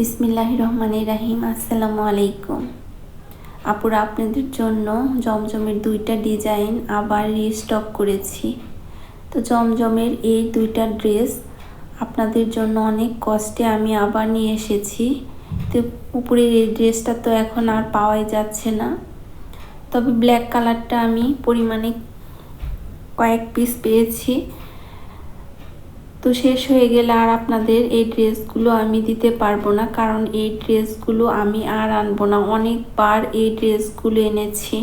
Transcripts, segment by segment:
বিসমিল্লাহ রহমান রাহিম, আসসালামু আলাইকুম। আপুরা, আপনাদের জন্য জমজমের দুইটা ডিজাইন আবার রিস্টক করেছি। তো জমজমের এই দুইটা ড্রেস আপনাদের জন্য অনেক কষ্টে আমি আবার নিয়ে এসেছি। তো উপরের এই ড্রেসটা তো এখন আর পাওয়াই যাচ্ছে না। তবে ব্ল্যাক কালারটা আমি পরিমাণে কয়েক পিস পেয়েছি। তো শেষ হয়ে গেলে আর আপনাদের এই ড্রেসগুলো আমি দিতে পারব না, কারণ এই ড্রেসগুলো আমি আর আনব না। অনেকবার এই ড্রেসগুলো এনেছি।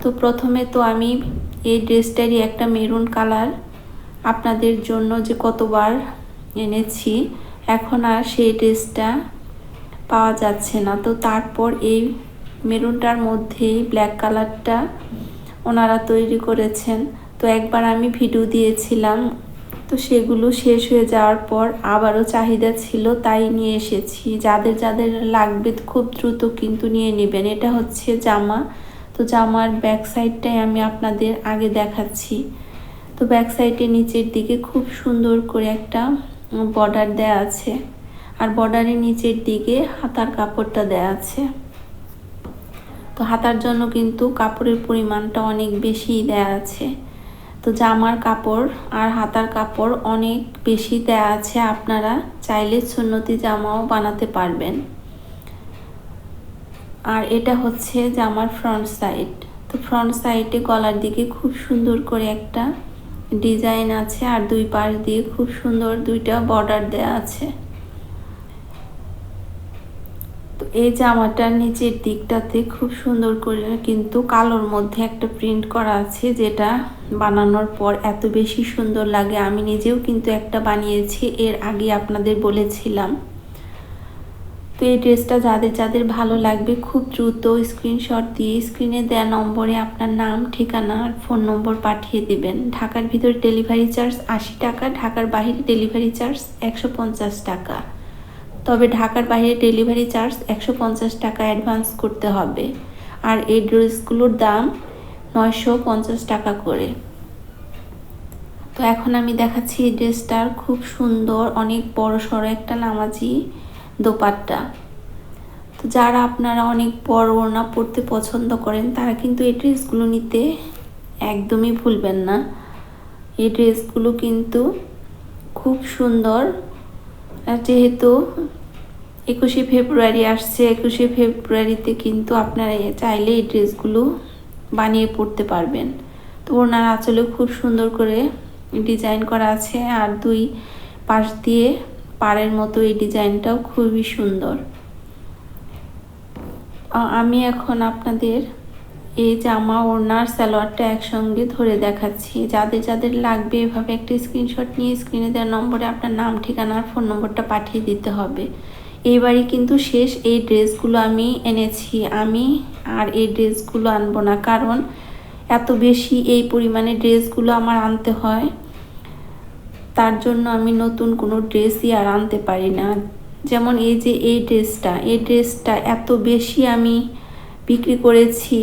তো প্রথমে তো আমি এই ড্রেসটারই একটা মেরুন কালার আপনাদের জন্য যে কতবার এনেছি, এখন আর সেই ড্রেসটা পাওয়া যাচ্ছে না। তো তারপর এই মেরুনটার মধ্যেই ব্ল্যাক কালারটা ওনারা তৈরি করেছেন। তো একবার আমি ভিডিও দিয়েছিলাম তো সেগুলো শেষ হয়ে যাওয়ার পর আবারও চাহিদা ছিল, তাই নিয়ে এসেছি। যাদের যাদের লাগবে খুব দ্রুত কিন্তু নিয়ে নেবেন। এটা হচ্ছে জামা। তো জামার ব্যাক সাইডটাই আমি আপনাদের আগে দেখাচ্ছি। তো ব্যাক সাইডের নিচের দিকে খুব সুন্দর করে একটা বর্ডার দেয়া আছে। আর বর্ডারের নিচের দিকে হাতার কাপড়টা দেয়া আছে। তো হাতার জন্য কিন্তু কাপড়ের পরিমাণটা অনেক বেশি দেয়া আছে। তো জামার কাপড় আর হাতার কাপড় অনেক বেশি দেয়া আছে আপনারা চাইলে সুন্নতি জামাও বানাতে পারবেন। আর এটা হচ্ছে জামার ফ্রন্ট সাইড তো ফ্রন্ট সাইডে গলার দিকে খুব সুন্দর করে একটা ডিজাইন আছে আর দুই পাশ দিয়ে খুব সুন্দর দুইটা বর্ডার দেয়া আছে তো এই জামাটার নিচের দিকটাতে খুব সুন্দর করে কিন্তু কালোর মধ্যে একটা প্রিন্ট করা আছে যেটা বানানোর পর এত বেশি সুন্দর লাগে। আমি নিজেও কিন্তু একটা বানিয়েছি, এর আগে আপনাদের বলেছিলাম। তো এই ড্রেসটা যাদের যাদের ভালো লাগবে খুব দ্রুত স্ক্রিনশট দিয়ে স্ক্রিনে দেওয়া নম্বরে আপনার নাম, ঠিকানা আর ফোন নম্বর পাঠিয়ে দিবেন। ঢাকার ভিতরে ডেলিভারি চার্জ আশি টাকা, ঢাকার বাইরে ডেলিভারি চার্জ একশো পঞ্চাশ টাকা। তবে ঢাকার বাইরে ডেলিভারি চার্জ একশো পঞ্চাশ টাকা অ্যাডভান্স করতে হবে। আর এই ড্রেসগুলোর দাম নয়শো পঞ্চাশ টাকা করে। তো এখন আমি দেখাচ্ছি এই ড্রেসটার খুব সুন্দর, অনেক বড় সড়ো একটা নামাজি দোপাট্টা। তো যারা আপনারা অনেক বড় ওড়না পরতে পছন্দ করেন, তারা কিন্তু এই ড্রেসগুলো নিতে একদমই ভুলবেন না। এই ড্রেসগুলো কিন্তু খুব সুন্দর যেহেতু একুশে ফেব্রুয়ারি আসছে, একুশে ফেব্রুয়ারিতে কিন্তু আপনারা চাইলে এই ড্রেসগুলো বানিয়ে পড়তে পারবেন। তো ওনার আঁচলে খুব সুন্দর করে ডিজাইন করা আছে আর দুই পাশ দিয়ে পাড়ের মতো এই ডিজাইনটাও খুবই সুন্দর। আমি এখন আপনাদের এই জামা ওড়নার সালোয়ারটা একসঙ্গে ধরে দেখাচ্ছি। যাদের যাদের লাগবে এভাবে একটা স্ক্রিনশট নিয়ে স্ক্রিনে দেওয়ার নম্বরে আপনার নাম ঠিকানার ফোন নম্বরটা পাঠিয়ে দিতে হবে। এইবারই কিন্তু শেষ এই ড্রেসগুলো আমি এনেছি। আমি আর এই ড্রেসগুলো আনব না, কারণ এত বেশি এই পরিমাণে ড্রেসগুলো আমার আনতে হয়। তার জন্য আমি নতুন কোনো ড্রেসই আর আনতে পারি না। যেমন এই যে এই ড্রেসটা এই ড্রেসটা এত বেশি আমি বিক্রি করেছি।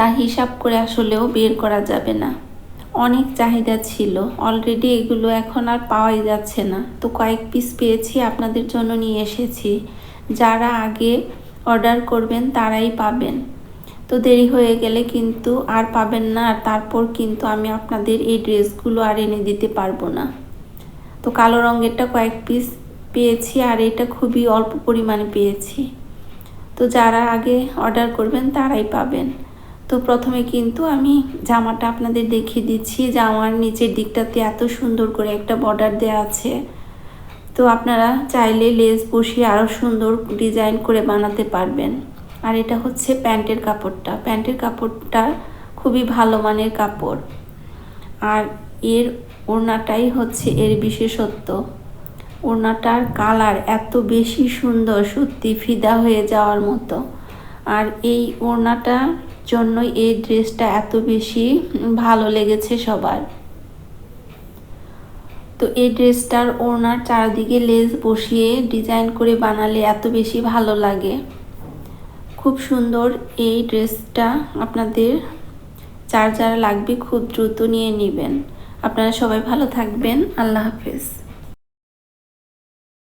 তা হিসাব করে আসলেও বের করা যাবে না। অনেক চাহিদা ছিল। অলরেডি এগুলো এখন আর পাওয়াই যাচ্ছে না। তো কয়েক পিস পেয়েছি, আপনাদের জন্য নিয়ে এসেছি। যারা আগে অর্ডার করবেন, তারাই পাবেন। তো দেরি হয়ে গেলে কিন্তু আর পাবেন না, আর তারপর কিন্তু আমি আপনাদের এই ড্রেসগুলো আর এনে দিতে পারব না। তো কালো রঙেরটা কয়েক পিস পেয়েছি, আর এটা খুবই অল্প পরিমাণে পেয়েছি। তো যারা আগে অর্ডার করবেন, তারাই পাবেন। তো প্রথমে কিন্তু আমি জামাটা আপনাদের দেখিয়ে দিচ্ছি। জামার নিচের দিকটাতে এত সুন্দর করে একটা বর্ডার দেওয়া আছে। তো আপনারা চাইলে লেস বসিয়ে আরও সুন্দর ডিজাইন করে বানাতে পারবেন। আর এটা হচ্ছে প্যান্টের কাপড়টা। প্যান্টের কাপড়টা খুবই ভালো মানের কাপড়। আর এর ওড়নাটাই হচ্ছে এর বিশেষত্ব। ওড়নাটার কালার এত বেশি সুন্দর, সত্যি ফিদা হয়ে যাওয়ার মতো। আর এই ওড়নাটা জন্যই এই ড্রেসটা এত বেশি ভালো লেগেছে সবার। তো এই ড্রেসটার ওড়নার চারদিকে লেস বসিয়ে ডিজাইন করে বানালে এত বেশি ভালো লাগে। খুব সুন্দর এই ড্রেসটা আপনাদের চার যারা লাগবে খুব দ্রুত নিয়ে নেবেন। আপনারা সবাই ভালো থাকবেন। আল্লাহ হাফেজ।